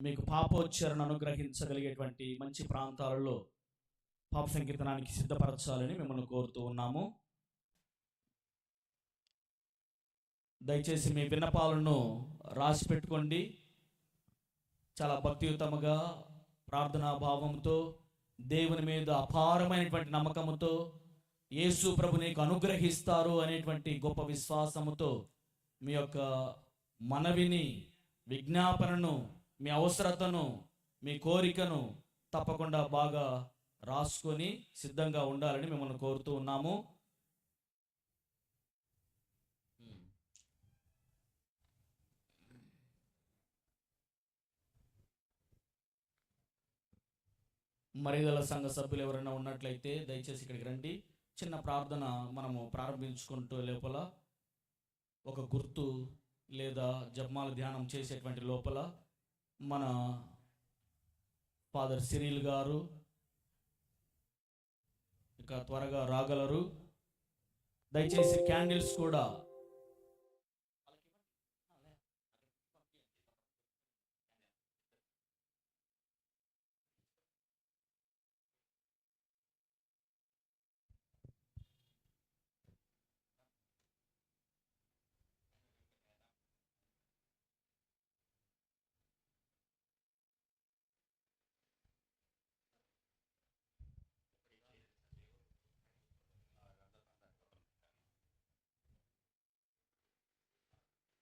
మీకు పాపోచ్చరణ అనుగ్రహించగలిగేటువంటి మంచి ప్రాంతాలలో పాప సంకీర్తనానికి సిద్ధపరచాలని మిమ్మల్ని కోరుతూ ఉన్నాము. దయచేసి మీ విన్నపాలను రాసి పెట్టుకోండి. చాలా భక్తియుతముగా ప్రార్థనా భావంతో దేవుని మీద అపారమైనటువంటి నమ్మకముతో యేసు ప్రభు నీకు అనుగ్రహిస్తారు అనేటువంటి గొప్ప విశ్వాసముతో మీ యొక్క మనవిని విజ్ఞాపనను మీ అవసరతను మీ కోరికను తప్పకుండా బాగా రాసుకొని సిద్ధంగా ఉండాలని మిమ్మల్ని కోరుతూ ఉన్నాము. మరిదల సంఘ సభ్యులు ఎవరైనా ఉన్నట్లయితే దయచేసి ఇక్కడికి రండి. చిన్న ప్రార్థన మనము ప్రారంభించుకుంటూ లోపల ఒక గుర్తు లేదా జపమాల ధ్యానం చేసేటువంటి లోపల మన ఫాదర్ సిరిల్ గారు ఇంకా త్వరగా రాగలరు. దయచేసి క్యాండిల్స్ కూడా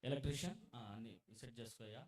ఎలక్ట్రీషియన్? అన్ని సెట్ చేసుకోయా?